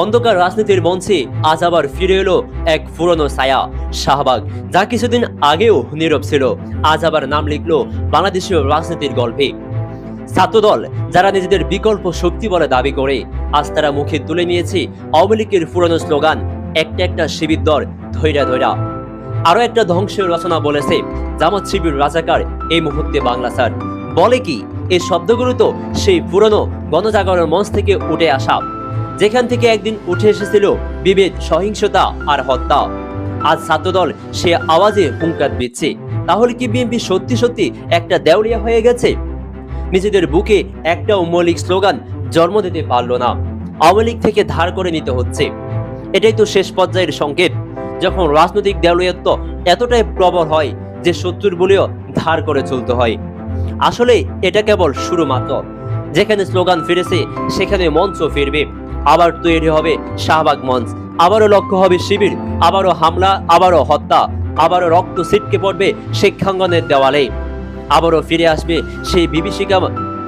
অন্ধকার রাজনীতির মঞ্চে আজ আবার ফিরে এলো এক পুরনো ছায়া। শাহবাগ, যা কিছুদিন আগেও নীরব ছিল, আজ আবার নাম লিখলো বাংলাদেশীয় রাজনীতির গল্পে। ছাত্রদল, যারা নিজেদের বিকল্প শক্তি বলে দাবি করে, আজ তারা মুখে তুলে নিয়েছে আওয়ামী লীগের পুরনো স্লোগান, একটা একটা শিবির দর ধৈরা ধৈরা আরও একটা ধ্বংসের রচনা বলেছে জামাত শিবির রাজাকার এই মুহূর্তে বাংলা স্যার। বলে কি এই শব্দগুলো তো সেই পুরনো গণজাগরণ মঞ্চ থেকে উঠে আসা। যেখান থেকে একদিন উঠে এসেছিল বিভেদ, সহিংসতা আর হত্যা। আজ ছাত্রদল সে আওয়াজে হুঙ্কার দিচ্ছে। তাহলে কি বিএনপি সত্যি সত্যি একটা দেউলিয়া হয়ে গেছে? নিজেদের বুকে একটা মৌলিক স্লোগান জন্ম দিতে পারল না। আওয়ামী লীগ থেকে ধার করে নিতে হচ্ছে। এটাই তো শেষ পর্যায়ের সংকেত। যখন রাজনৈতিক দেউলিয়ত্ব এতটাই প্রবল হয় যে শত্রুর বলেও ধার করে চলতে হয়। আসলে এটা কেবল শুরু মাত্র যেখানে স্লোগান ফিরেছে, সেখানে মঞ্চ ফিরবে। আবার তৈরি হবে শাহবাগ মঞ্চ। আবারও লক্ষ্য হবে শিবির, আবারও হামলা, আবারও হত্যা, আবারও রক্ত ছিটকে পড়বে শিক্ষাঙ্গনের দেওয়ালে। আবারও ফিরে আসবে সেই বিভীষিকা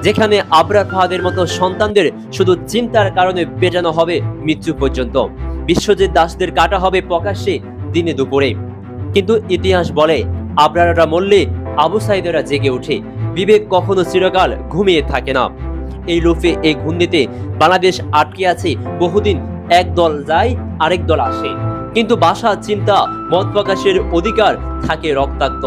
যেখানে আবরার ফাহাদের মতো সন্তানদের শুধু চিন্তার কারণে পেটানো হবে মৃত্যু পর্যন্ত। বিশ্বজিৎ দাসদের কাটা হবে প্রকাশ্যে দিনে দুপুরে। কিন্তু ইতিহাস বলে, আবরাররা মরলে আবু সাইদেরা জেগে ওঠে। বিবেক কখনো চিরকাল ঘুমিয়ে থাকে না। এই লুফে এই ঘূর্ণিতে বাংলাদেশ আটকে আছে। বহুদিন এক দল যায়, আরেক দল আসে। কিন্তু বাসা, চিন্তা, মত প্রকাশের অধিকার থাকে রক্তাক্ত।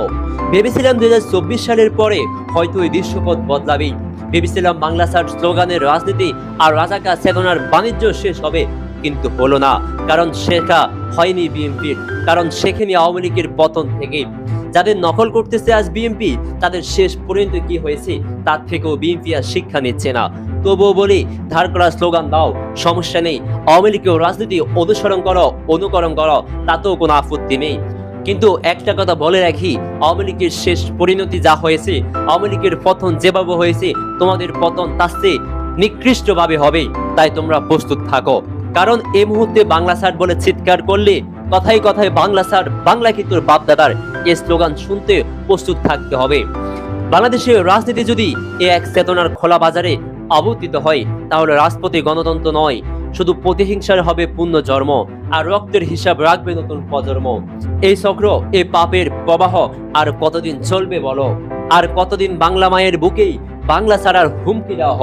ভেবেছিলাম দুই হাজার চব্বিশ সালের পরে হয়তো এই দৃশ্যপথ বদলাবে ভেবেছিলাম বাংলা সার স্লোগানের রাজনীতি আর রাজাকা চেতনার বাণিজ্য শেষ হবে, কিন্তু হলো না। কারণ সেটা হয়নি বিএনপির, কারণ সেখানে আওয়ামী লীগের পতন থেকে যাদের নকল করতেছে আজ বিএনপি, তাদের শেষ পর্যন্ত কি হয়েছে, তার থেকেও বিএনপি আর শিক্ষা নিচ্ছে না। তবুও বলি, ধার করা স্লোগান দাও, সমস্যা নেই। আওয়ামী লীগের রাজনীতি অনুসরণ করো, অনুকরণ করো, তাতেও কোনো আপত্তি নেই। কিন্তু একটা কথা বলে রাখি, আওয়ামী লীগের শেষ পরিণতি যা হয়েছে, আওয়ামী লীগের পতন যেভাবে হয়েছে, তোমাদের পতন তার চেয়ে নিকৃষ্টভাবে হবে, তাই তোমরা প্রস্তুত থাকো। কারণ এই মুহূর্তে বাংলা স্যার বলে, চিৎকার করলে কথাই কথায় বাংলা স্যার বাংলা কি তোর বাপদাদার এই স্লোগান শুনতে প্রস্তুত থাকতে হবে? বাংলাদেশের রাজনীতি যদি এ এক চেতনার খোলা বাজারে আবর্তিত হয়, তাহলে রাজপথে গণতন্ত্র নয়, শুধু প্রতিহিংসার হবে পূর্ণ জন্ম, আর রক্তের হিসাব রাখবে নতুন প্রজন্ম। এই চক্র এই পাপের প্রবাহ, আর কতদিন চলবে বলো? আর কতদিন বাংলা মায়ের বুকেই বাংলা ছাড়ার হুমকি দেওয়া হবে?